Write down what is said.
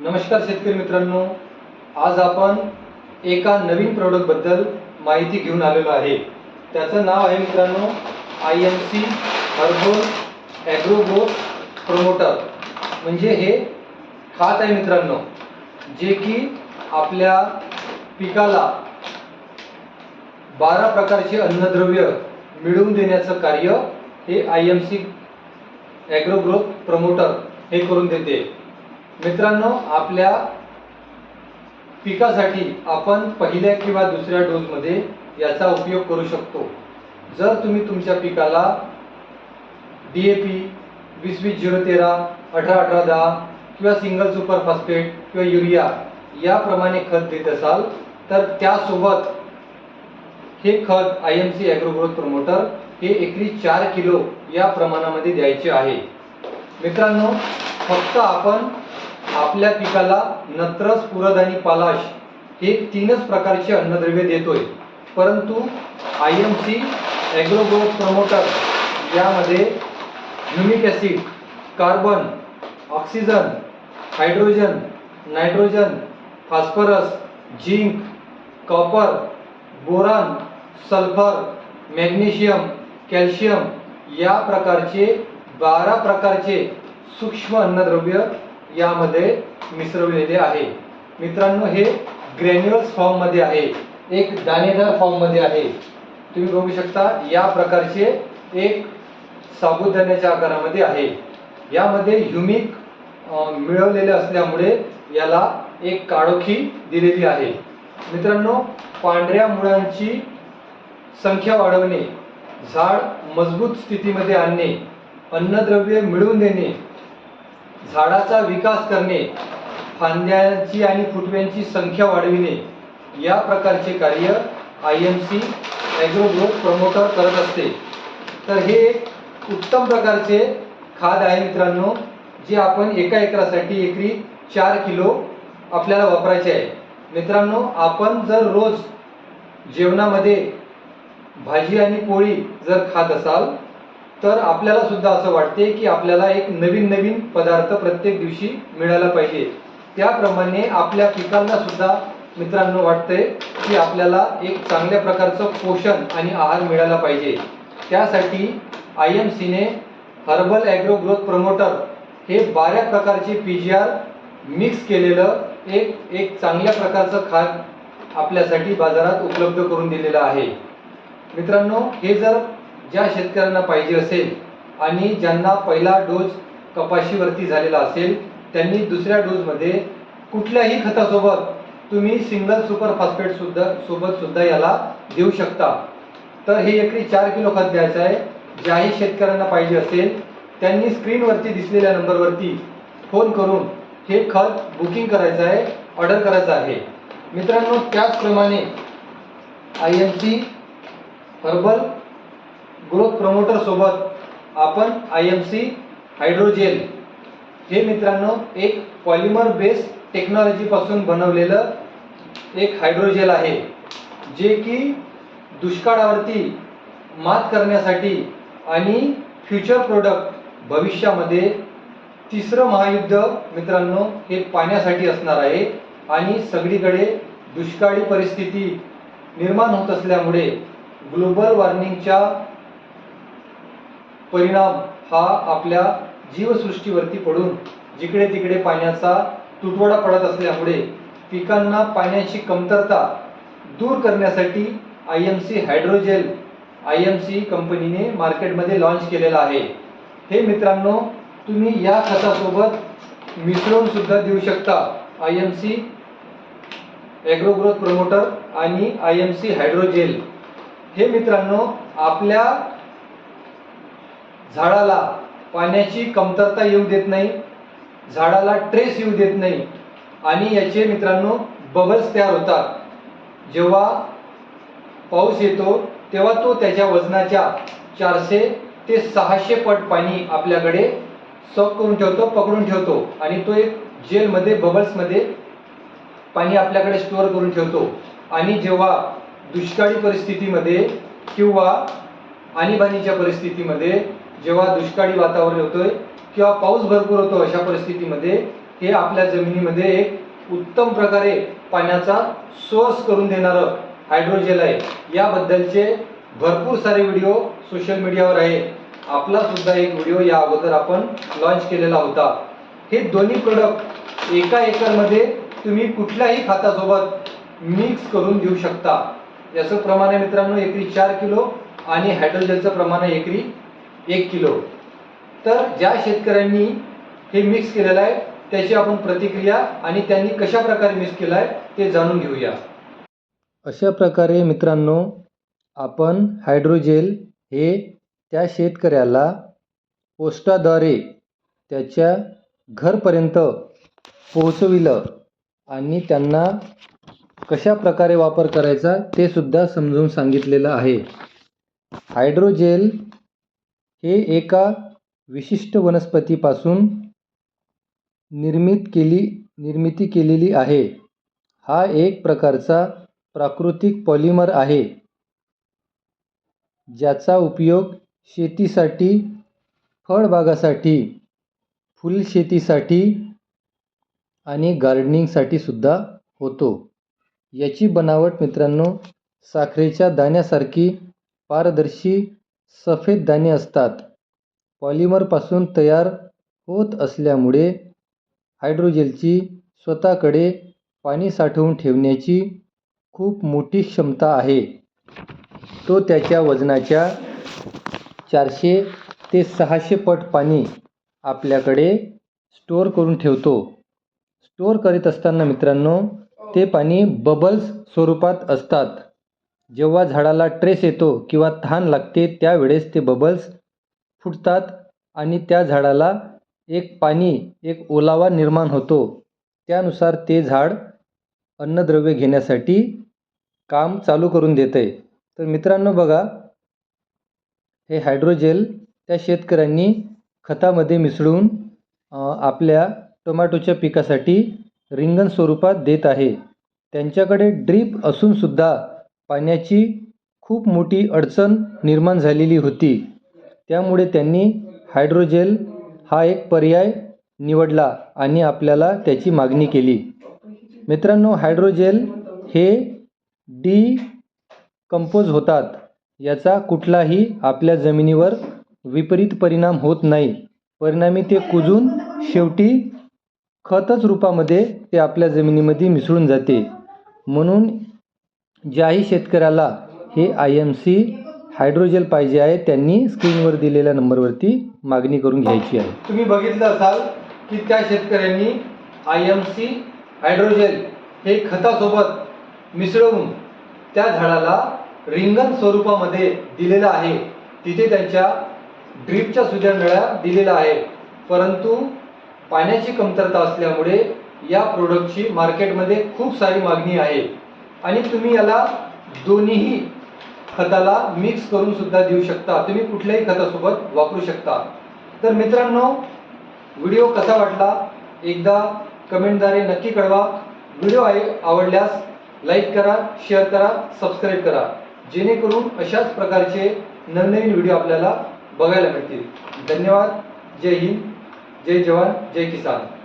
नमस्कार शेतकरी मित्रांनो. आज आपण एका नवीन प्रोडक्टबद्दल माहिती घेऊन आलेलो आहे. त्याचं नाव आहे मित्रांनो आय एम सी हर्बोल ॲग्रोबो प्रोमोटर म्हणजे हे खात आहे मित्रांनो जे की आपल्या पिकाला बारा प्रकारचे अन्नद्रव्य मिळवून देण्याचं कार्य हे I M C agro growth promoter हे करून देते. मित्रांनो आपल्या पिकासाठी आपण पहिल्या किंवा दुसऱ्या डोसमध्ये याचा उपयोग करू शकतो. जर तुम्ही तुमच्या पिकाला डी ए पी वीस वीस झिरो तेरा अठरा अठरा दहा किंवा सिंगल सुपर फॉस्फेट किंवा युरिया याप्रमाणे खत देत असाल तर त्यासोबत हे खत I M C agro growth promoter हे एकरी चार किलो या प्रमाणामध्ये द्यायचे आहे. मित्रांनो फक्त आपण आपल्या पिकाला नत्रस पुरद आणि पालाश हे तीनच प्रकारचे अन्नद्रव्य देतोय. परंतु I M C agro growth promoter यामध्ये humic acid carbon oxygen hydrogen nitrogen phosphorus zinc copper boron sulphur magnesium calcium या प्रकारचे बारा प्रकारचे सूक्ष्म अन्नद्रव्य यामध्ये मिसळलेले आहे. मित्रांनो हे ग्रॅन्युअल्स फॉर्ममध्ये आहे. एक दाणेदार फॉर्ममध्ये आहे. तुम्ही बघू शकता या प्रकारचे एक साबुदाण्याच्या आकारामध्ये आहे. यामध्ये ह्युमिक मिळवलेले असल्यामुळे याला एक काळोखी दिलेली आहे. मित्रांनो पांढऱ्या मुळांची संख्या वाढवणे झाड मजबूत स्थितीमध्ये आणणे अन्नद्रव्य मिळवून देणे झाडाचा विकास करणे फांद्यांची आणि फुटव्यांची संख्या वाढविणे या प्रकारचे कार्य I M C agro growth promoter करत असते. तर हे एक उत्तम प्रकारचे खाद आहे मित्रांनो जे आपण एका एकरासाठी एकरी चार किलो आपल्याला वापरायचे आहे. मित्रांनो आपण जर रोज जेवणामध्ये भाजी आणि पोळी जर खात असाल तर आपल्याला सुद्धा असं वाटते की आपल्याला एक नवीन नवीन पदार्थ प्रत्येक दिवशी मिळायला पाहिजे. त्याप्रमाणे आपल्या पिकांना सुद्धा मित्रांनो वाटतंय की आपल्याला एक चांगल्या प्रकारचं पोषण आणि आहार मिळायला पाहिजे. त्यासाठी आय एम सीने हर्बल ॲग्रो ग्रोथ प्रमोटर हे बारा प्रकारचे पी जी आर मिक्स केलेलं एक एक चांगल्या प्रकारचं खाद आपल्यासाठी बाजारात उपलब्ध करून दिलेलं आहे. मित्रांनो हे जर ज्या शेतकऱ्यांना पाहिजे असेल आणि ज्यांना पहिला डोस कपाशीवरती झालेला असेल त्यांनी दुसऱ्या डोसमध्ये कुठल्याही खतासोबत तुम्ही सिंगल सुपर फॉस्फेट सुद्धा सोबत सुद्धा याला देऊ शकता. तर हे एकरी चार किलो खत द्यायचं आहे. ज्याही शेतकऱ्यांना पाहिजे असेल त्यांनी स्क्रीनवरती दिसलेल्या नंबरवरती फोन करून हे खत बुकिंग करायचं आहे ऑर्डर करायचं आहे. मित्रांनो त्याचप्रमाणे I M C herbal growth promoter सोबत आपण आय एम सी हायड्रोजेल हे मित्रांनो एक पॉलिमर बेस टेक्नॉलॉजीपासून बनवलेलं एक हायड्रोजेल आहे जे की दुष्काळावरती मात करण्यासाठी आणि फ्युचर प्रोडक्ट भविष्यामध्ये तिसरं महायुद्ध मित्रांनो हे पाण्यासाठी असणार आहे आणि सगळीकडे दुष्काळी परिस्थिती निर्माण होत असल्यामुळे ग्लोबल वॉर्मिंगच्या परिणाम हा आपल्या जीवसृष्टीवरती पडून जिकडे तिकडे पाण्याचा तुटवडा पडत असल्यामुळे पिकांना पाण्याची कमतरता दूर करण्यासाठी I M C hydrogel I M C कंपनीने मार्केटमध्ये लॉन्च केलेलं आहे. हे मित्रांनो तुम्ही या खतासोबत मिसळून सुद्धा देऊ शकता. I M C agro growth promoter आणि आय एम सी हायड्रोजेल. हे मित्रांनो आपल्या झाडाला पाण्याची कमतरता येऊ देत नाही झाडाला ट्रेस येऊ देत नाही आणि याचे मित्रांनो बबल्स तयार होतात. जेव्हा पाऊस येतो तेव्हा तो त्याच्या वजनाच्या चारशे ते सहाशे पट पाणी आपल्याकडे सॉक करून ठेवतो पकडून ठेवतो आणि तो एक जेलमध्ये बबल्समध्ये पाणी आपल्याकडे स्टोअर करून ठेवतो. आणि जेव्हा दुष्काळी परिस्थितीमध्ये किंवा आणीबाणीच्या परिस्थितीमध्ये जेव्हा दुष्काळी वातावरण होतोय किंवा पाऊस भरपूर होतो अशा परिस्थितीमध्ये हे आपल्या जमिनीमध्ये एक उत्तम प्रकारे पाण्याचा सोर्स करून देणारं हायड्रोजेल आहे. याबद्दलचे भरपूर सारे व्हिडिओ सोशल मीडियावर आहे आपला सुद्धा एक व्हिडिओ या अगोदर आपण लॉन्च केलेला होता. हे दोन्ही प्रोडक्ट एका एकरमध्ये तुम्ही कुठल्याही खतासोबत मिक्स करून देऊ शकता. याचं प्रमाण आहे मित्रांनो एकरी चार किलो. आणि हायड्रोजनचं प्रमाण आहे एकरी एक किलो. तर ज्या शेतकऱ्यांनी हे मिक्स केलेलं आहे त्याची आपण प्रतिक्रिया आणि त्यांनी कशा प्रकारे मिक्स केलं आहे ते जाणून घेऊया. अशा प्रकारे मित्रांनो आपण हायड्रोजेल हे त्या शेतकऱ्याला पोस्टाद्वारे त्याच्या घरपर्यंत पोहोचविलं आणि त्यांना कशा प्रकारे वापर करायचा ते सुद्धा समजून सांगितलेलं आहे. हायड्रोजेल हे एका विशिष्ट वनस्पतीपासून निर्मित केली निर्मिती केलेली आहे. हा एक प्रकारचा प्राकृतिक पॉलिमर आहे ज्याचा उपयोग शेतीसाठी फळबागासाठी फुलशेतीसाठी आणि गार्डनिंगसाठी सुद्धा होतो. याची बनावट मित्रांनो साखरेच्या दाण्यासारखी पारदर्शी सफेद दाणे असतात. पॉलिमरपासून तयार होत असल्यामुळे हायड्रोजेलची स्वतःकडे पाणी साठवून ठेवण्याची खूप मोठी क्षमता आहे. तो त्याच्या वजनाच्या चारशे ते सहाशे पट पाणी आपल्याकडे स्टोअर करून ठेवतो. स्टोअर करीत असताना मित्रांनो ते पाणी बबल्स स्वरूपात असतात. जेव्हा झाडाला ट्रेस येतो किंवा तहान लागते त्यावेळेस ते बबल्स फुटतात आणि त्या झाडाला एक पाणी एक ओलावा निर्माण होतो. त्यानुसार ते झाड अन्नद्रव्य घेण्यासाठी काम चालू करून देतं आहे तर मित्रांनो बघा हे हायड्रोजेल त्या शेतकऱ्यांनी खतामध्ये मिसळून आपल्या टोमॅटोच्या पिकासाठी रिंगण स्वरूपात देत आहे. त्यांच्याकडे ड्रीप असूनसुद्धा पाण्याची खूप मोठी अडचण निर्माण झालेली होती. त्यामुळे त्यांनी हायड्रोजेल हा एक पर्याय निवडला आणि आपल्याला त्याची मागणी केली. मित्रांनो हायड्रोजेल हे डी कंपोज होतात. याचा कुठलाही आपल्या जमिनीवर विपरीत परिणाम होत नाही. परिणामी ते कुजून शेवटी खतच रूपामध्ये ते आपल्या जमिनीमध्ये मिसळून जाते. म्हणून ज्याही शेतकऱ्याला हे आय एम सी हायड्रोजेल पाहिजे आहे त्यांनी स्क्रीनवर दिलेल्या नंबरवरती मागणी करून घ्यायची आहे. तुम्ही बघितलं असाल की त्या शेतकऱ्यांनी आय एम सी हायड्रोजेल हे खतासोबत मिसळवून त्या झाडाला रिंगण स्वरूपामध्ये दिलेलं आहे. तिथे त्यांच्या ड्रीपच्या सुद्धा नळ्या दिलेल्या आहे परंतु पाण्याची कमतरता असल्यामुळे या प्रोडक्टची मार्केटमध्ये खूप सारी मागणी आहे. आणि तुम्ही याला दोन्हीही खताला मिक्स करून सुद्धा देऊ शकता. तुम्ही कुठल्याही खतासोबत वापरू शकता. तर मित्रांनो व्हिडिओ कसा वाटला? एकदा कमेंटद्वारे नक्की कळवा. व्हिडिओ आहे आवडल्यास लाईक करा शेअर करा सबस्क्राईब करा. जेणेकरून अशाच प्रकारचे नवनवीन व्हिडिओ आपल्याला बघायला मिळतील. धन्यवाद. जय हिंद. जय जवान. जय किसान.